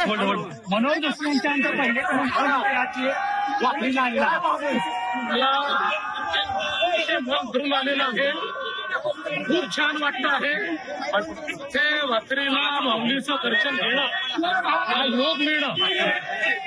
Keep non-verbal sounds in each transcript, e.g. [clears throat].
मनोज जोशी यांच्यानंतर पहिले भरून आलेलं आहे खूप छान वाटतं आहे. ते वात्रीला माऊलीचं दर्शन घेणं हा योग मिळणं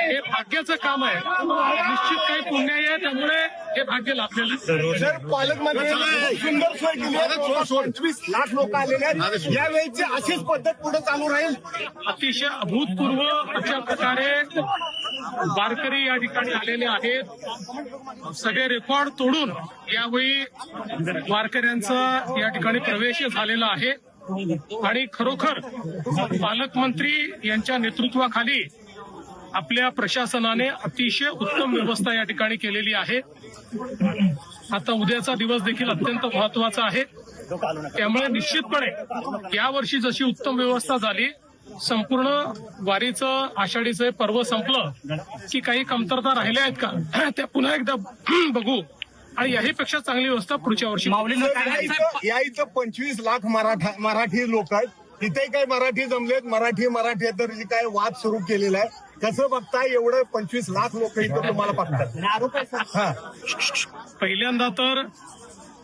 हे भाग्याचं काम आहे. निश्चित काही पुण्य आहे त्यामुळे हे भाग्य लाभलेलं पालकमंत्र्यांनी सुंदर सोय केली आहे पंचवीस लाख लोक आलेले आहेत यावेळीची अशीच पद्धत पुढे चालू राहील? अतिशय अभूतपूर्व अशा प्रकारे वारकरी या ठिकाणी आलेले आहेत. सगळे रेकॉर्ड तोडून यावेळी वारकऱ्यांचा या ठिकाणी प्रवेश झालेला आहे. आणि खरोखर पालकमंत्री यांच्या नेतृत्वाखाली आपल्या प्रशासनाने अतिशय उत्तम व्यवस्था या ठिकाणी केलेली आहे. आता उद्याचा दिवस देखील अत्यंत महत्त्वाचा आहे. त्यामुळे निश्चितपणे यावर्षी जशी उत्तम व्यवस्था झाली संपूर्ण वारीचं आषाढीचं पर्व संपलं की काही कमतरता राहिल्या आहेत का? [clears throat] त्या पुन्हा एकदा [clears throat] बघू. आणि याहीपेक्षा चांगली व्यवस्था पुढच्या वर्षी. माऊलीनं या काय इथं- या इथं पंचवीस लाख मराठा मराठी लोक आहेत. तिथे काही मराठी जमलेत मराठी मराठी तर जी काय वाद सुरू केलेला आहे. कसं बघताय? एवढं पंचवीस लाख लोक इथं तुम्हाला बघतात. पहिल्यांदा तर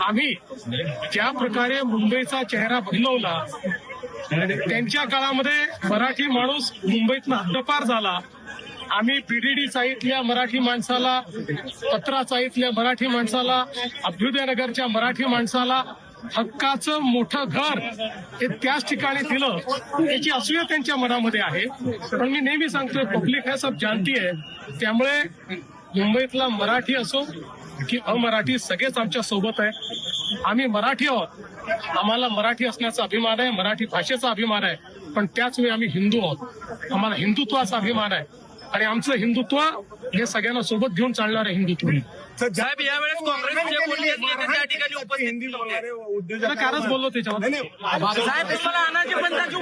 आम्ही ज्या प्रकारे मुंबईचा चेहरा बदलवला त्यांच्या काळामध्ये मराठी माणूस मुंबईतनं हद्दपार झाला. आम्ही पीडीडी चाळीतल्या मराठी माणसाला पत्रा चाळीतल्या मराठी माणसाला अभ्युदयनगरच्या मराठी माणसाला हक्काचं मोठं घर हे त्याच ठिकाणी दिलं याची असूया त्यांच्या मनामध्ये आहे. पण मी नेहमी सांगतोय पब्लिक हे सब जाणती आहे. त्यामुळे मुंबईतला मराठी असो की अमराठी सगळेच आमच्यासोबत आहे. आम्ही मराठी आहोत. आम्हाला मराठी असण्याचा अभिमान आहे मराठी भाषेचा अभिमान आहे. पण त्याच वेळी आम्ही हिंदू आहोत. आम्हाला हिंदुत्वाचा अभिमान आहे. आणि आमचं हिंदुत्व हे सगळ्यांना सोबत घेऊन चालणारं हिंदुत्व. आहे. ज्या- साहेब, यावेळेस त्या ठिकाणी उपस्थित कारच बोललो त्याच्यावर. साहेब